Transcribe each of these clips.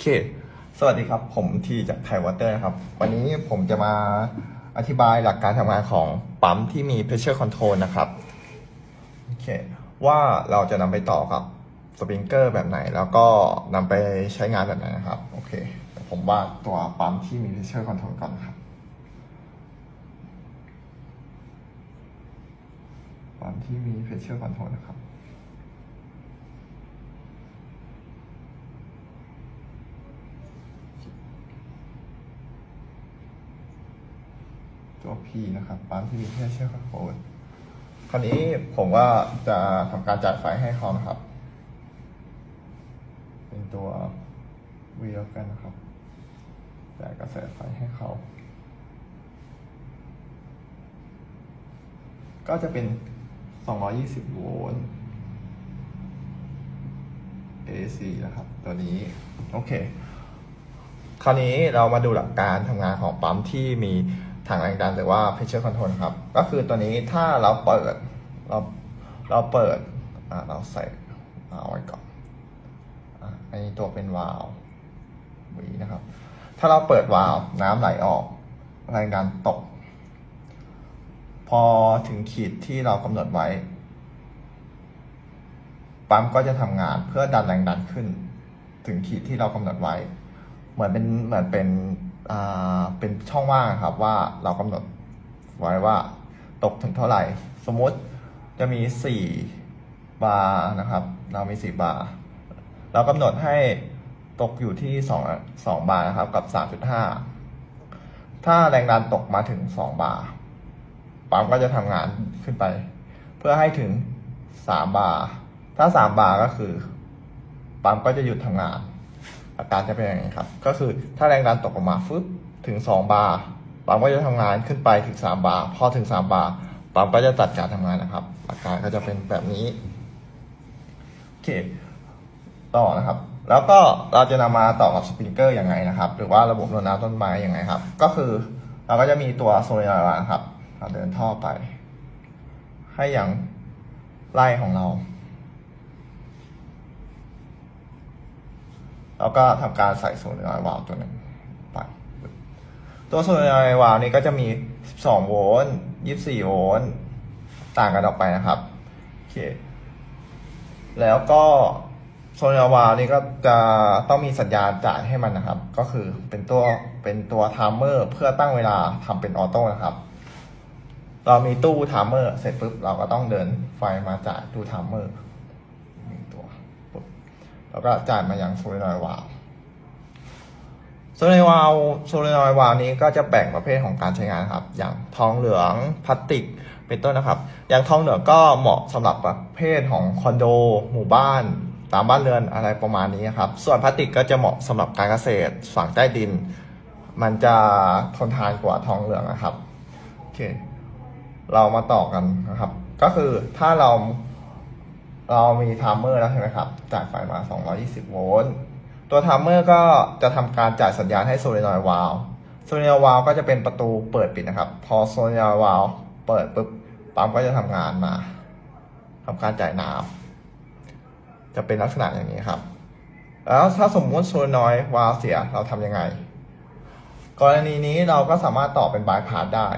โอเค สวัสดีครับ ผมทีจากไทยวอเตอร์นะครับ วันนี้ผมจะมาอธิบายหลักการทำงานของปั๊มที่มี pressure control นะครับ โอเค ว่าเราจะนำไปต่อกับสปริงเกอร์แบบไหน แล้วก็นำไปใช้งานแบบไหนนะครับ โอเค ผมวาดตัวปั๊มที่มี pressure control ก่อนครับ ปั๊มที่มี pressure control นะครับ ตัว P นะครับปั๊มที่มีแค่เชื่อคอนโทรลคราวนี้ผมว่าจะทำการจ่ายไฟให้เขานะครับ เป็นตัว V แล้วกันนะครับจ่ายกระแสไฟให้เขา ก็จะเป็น 220 โวลต์ AC นะครับ ตัวนี้ โอเค คราวนี้เรามาดูหลักการทำงานของปั๊มที่มี ถังแรงดันหรือว่า pressure control ครับ ก็คือตัวนี้ถ้าเราเปิดเราเราเปิดเราใส่เอาไว้ก่อนอันนี้ตัวเป็นวาล์ววีนะครับ ถ้าเราเปิดวาล์วน้ำไหลออกแรงดันตก พอถึงขีดที่เรากำหนดไว้ปั๊มก็จะทำงานเพื่อดันแรงดันขึ้น ถึงขีดที่เรากำหนดไว้ เหมือนเป็นเหมือนเป็นอ่า เป็นช่องว่างครับว่าเรากำหนดไว้ว่าตกถึงเท่าไหร่ สมมุติจะมี 4 บาร์นะครับ เรามี 4 บาร์เรากำหนดให้ตกอยู่ที่ 2 2 บาร์นะครับกับ 3.5 ถ้าแรงดันตกมาถึง 2 บาร์ปั๊มก็จะทำงานขึ้นไป เพื่อให้ถึง 3 บาร์ถ้า 3 บาร์ก็คือปั๊มก็จะหยุดทำงานอาการจะเป็นอย่างนี้ครับ ก็คือถ้าแรงดันตกออกมาฟึบ ถึง 2 บาร์ปั๊มก็จะทำงานขึ้นไปถึง 3 บาร์พอถึง 3 บาร์ปั๊มก็จะตัดการทำงานนะครับ อาการก็จะเป็นแบบนี้โอเคต่อนะครับ แล้วก็เราจะนำมาต่อกับสปริงเกอร์ยังไงนะครับ หรือว่าระบบรดน้ำต้นไม้ยังไงครับ ก็คือเราก็จะมีตัวโซลินอยด์ครับเราเดินท่อไป ให้อย่างไล่ของเราแล้วก็ทำการใส่โซลินอยด์วาล์วตัวหนึ่ง ตัวโซลินอยด์วาล์วนี้ก็จะมี 12 โวลต์ 24 โวลต์ ต่างกันออกไปนะครับ โอเค แล้วก็โซนอวาล์วนี้ก็จะต้องมีสัญญาณจ่ายให้มันนะครับ ก็คือเป็นตัวเป็นตัวไทม์เมอร์เพื่อตั้งเวลาทำเป็นออโต้นะครับ เรามีตู้ไทม์เมอร์เสร็จปุ๊บเราก็ต้องเดินไฟมาจ่ายตู้ไทม์เมอร์หนึ่งตัวปุ๊บแล้วก็จ่ายมายังโซลินอวาล์ว โซลินอยด์วาลโซลินอยวาล์วนี้ก็จะแบ่งประเภทของการใช้งานครับ อย่างทองเหลืองพลาสติกเป็นต้นนะครับ อย่างทองเหลืองก็เหมาะสำหรับประเภทของคอนโด หมู่บ้าน ตามบ้านเรือนอะไรประมาณนี้ครับ ส่วนพลาสติกก็จะเหมาะสำหรับการเกษตรฝังใต้ดิน มันจะทนทานกว่าทองเหลืองนะครับโอเคเรามาต่อกันนะครับ ก็คือถ้าเราเรามีไทม์เมอร์แล้วใช่ไหมครับจ่ายไฟมา 220 โวลต์ ตัวไทม์เมอร์ก็จะทำการจ่ายสัญญาณให้โซลินอยวาลโซลินอยวาลก็จะเป็นประตูเปิดปิดนะครับ พอโซลินอยวาลเปิดปุ๊บปั๊มก็จะทำงานมาทำการจ่ายน้ำจะเป็นลักษณะอย่างนี้ครับแล้วถ้าสมมติโซลินอยวาลเสียเราทำยังไง กรณีนี้เราก็สามารถต่อเป็นบายพาสได้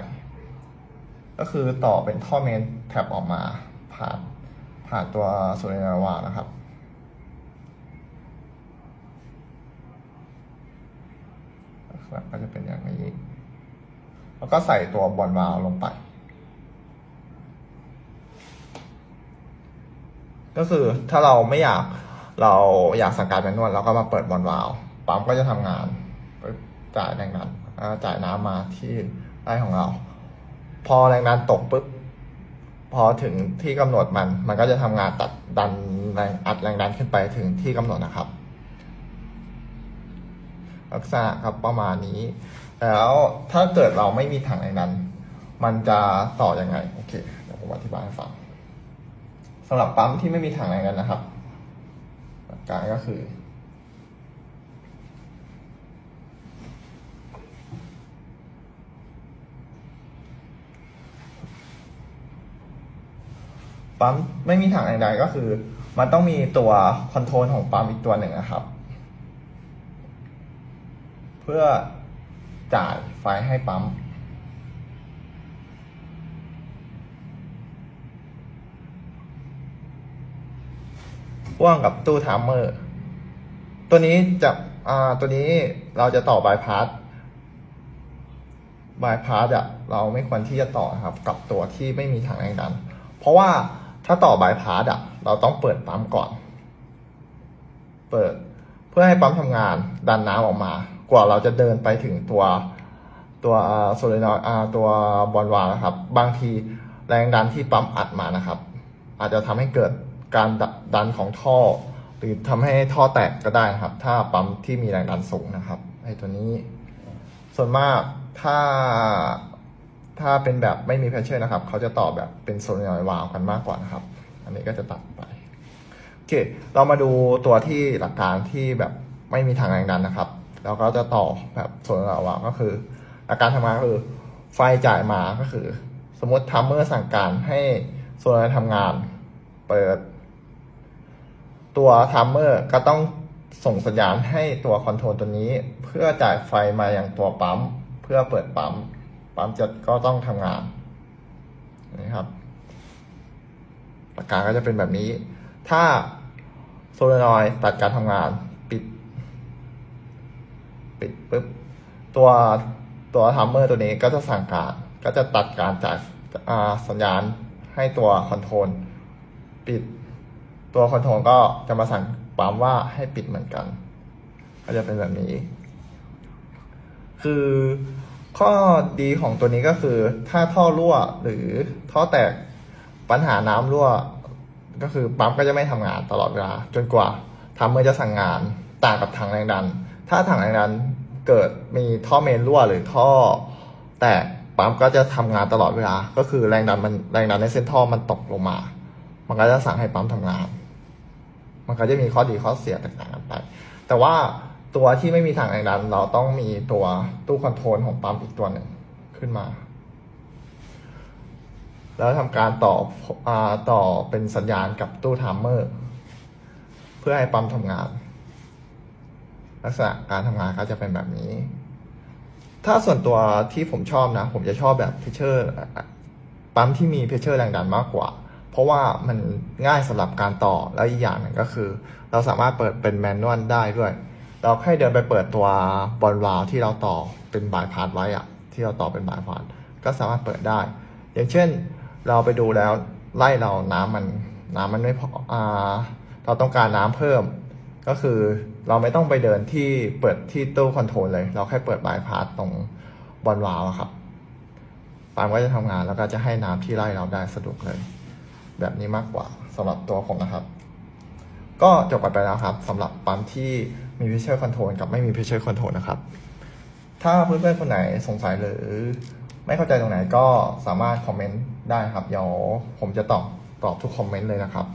ก็คือต่อเป็นท่อเมนแท็บออกมาผ่านผ่านตัวโซลินอยวานะครับ ลักษณะก็จะเป็นอย่างนี้ แล้วก็ใส่ตัวบอลวาลลงไป ก็คือถ้าเราไม่อยากเราอยากสั่งการแมนนวลเราก็มาเปิดบอลวาลปั๊มก็จะทำงานจ่ายแรงดันจ่ายน้ำมาที่ไร่ของเรา พอแรงดันตกปุ๊บพอถึงที่กำหนดมัน มันก็จะทำงานตัดดันแรงอัดแรงดันขึ้นไปถึงที่กำหนดนะครับ ลักษณะครับประมาณนี้ แล้วถ้าเกิดเราไม่มีถังแรงดันมันจะต่อยังไงโอเคเดี๋ยวผมอธิบายให้ฟังสำหรับปั๊มที่ไม่มีถังแรงดันนะครับหลักการก็คือปั๊มไม่มีถังใดๆก็คือ มันต้องมีตัวคอนโทรลของปั๊มอีกตัวหนึ่งนะครับ เพื่อจ่ายไฟให้ปั๊ม พ่วงกับตู้ไทม์เมอร์ ตัวนี้จะอ่าตัวนี้เราจะต่อบายพาสบายพาสอะเราไม่ควรที่จะต่อครับ กับตัวที่ไม่มีถังแรงดัน เพราะว่าถ้าต่อบายพาสอะเราต้องเปิดปั๊มก่อน เปิดเพื่อให้ปั๊มทำงานดันน้ำออกมา กว่าเราจะเดินไปถึงตัวตัวโซเลนอยตัวบอลวาลนะครับ บางทีแรงดันที่ปั๊มอัดมานะครับ อาจจะทำให้เกิดการดดันของท่อ หรือทำให้ท่อแตกก็ได้นะครับ ถ้าปั๊มที่มีแรงดันสูงนะครับไอ้ตัวนี้ ส่วนมากถ้าถ้าเป็นแบบไม่มีเพชเชอร์นะครับ เขาจะต่อแบบเป็นโซลินอยวาลกันมากกว่านะครับ อันนี้ก็จะตัดไปโอเคเรามาดูตัวที่หลักการที่แบบไม่มีทางแรงดันนะครับ แล้วก็จะต่อแบบโซลินอยวาลก็คือหลัการทำงานคือไฟจ่ายมาก็คือ สมมติทัมเมอร์สั่งการให้โซลินอยทำงานเปิด ตัวทัมเมอร์ก็ต้องส่งสัญญาณให้ตัวคอนโทรลตัวนี้ เพื่อจ่ายไฟมาอยังตัวปั๊ม เพื่อเปิดปั๊ม ปั๊มจะก็ต้องทำงานนะครับหลักการก็จะเป็นแบบนี้ ถ้าโซลนอยด์ตัดการทำงาน ปิดปุ๊บตัวตัวทัมเมอร์ตัวนี้ก็จะสั่งการก็จะตัดการจ่ายสัญญาณให้ตัวคอนโทรลปิด ตัวคอนโทรลก็จะมาสั่งปั๊มว่าให้ปิดเหมือนกัน ก็จะเป็นแบบนี้ คือข้อดีของตัวนี้ก็คือ ถ้าท่อรั่วหรือท่อแตกปัญหาน้ำรั่ว ก็คือปั๊มก็จะไม่ทำงานตลอดเวลา จนกว่าทำเมื่อจะสั่งงานต่างกับถังแรงดัน ถ้าถังแรงดันเกิดมีท่อเมนรั่วหรือท่อ แตกปั๊มก็จะทำงานตลอดเวลา ก็คือแรงดันมันแรงดันในเส้นท่อมันตกลงมา มันก็จะสั่งให้ปั๊มทำงาน มันก็จะมีข้อดีข้อเสียแตกต่างกันไป แต่ว่าตัวที่ไม่มีถังแรงดัน เราต้องมีตัวตู้คอนโทรลของปั๊มอีกตัวหนึ่งขึ้นมา แล้วทำการต่ออ่าต่อเป็นสัญญาณกับตู้ไทม์เมอร์ เพื่อให้ปั๊มทำงาน ลักษณะการทำงานก็จะเป็นแบบนี้ ถ้าส่วนตัวที่ผมชอบนะ ผมจะชอบแบบเพชเชอร์ปั๊มที่มีเพชเชอร์แรงดันมากกว่า เพราะว่ามันง่ายสำหรับการต่อแล้วอีกอย่างหนึ่งก็คือ เราสามารถเปิดเป็นแมนนวลได้ด้วย เราแค่เดินไปเปิดตัวบอลวาลที่เราต่อเป็นบายพาสไว้อะที่เราต่อเป็นบายพาสก็สามารถเปิดได้ อย่างเช่นเราไปดูแล้วไล่เราน้ำมันน้ำมันไม่พออ่าเราต้องการน้ำเพิ่ม ก็คือเราไม่ต้องไปเดินที่เปิดที่ตู้คอนโทรลเลย เราแค่เปิดบายพาสตรงบอลวาล์วครับปามก็จะทำงานแล้วก็จะให้น้ำที่ไล่เราได้สะดวกเลย แบบนี้มากกว่าสำหรับตัวผมนะครับ ก็จบกันไปแล้วครับสำหรับปั๊มที่มี pressure control กับไม่มี pressure control นะครับ ถ้าเพื่อนๆคนไหนสงสัยหรือ ไม่เข้าใจตรงไหนก็สามารถคอมเมนต์ได้ครับเดี๋ยวผมจะตอบตอบทุกคอมเมนต์เลยนะครับ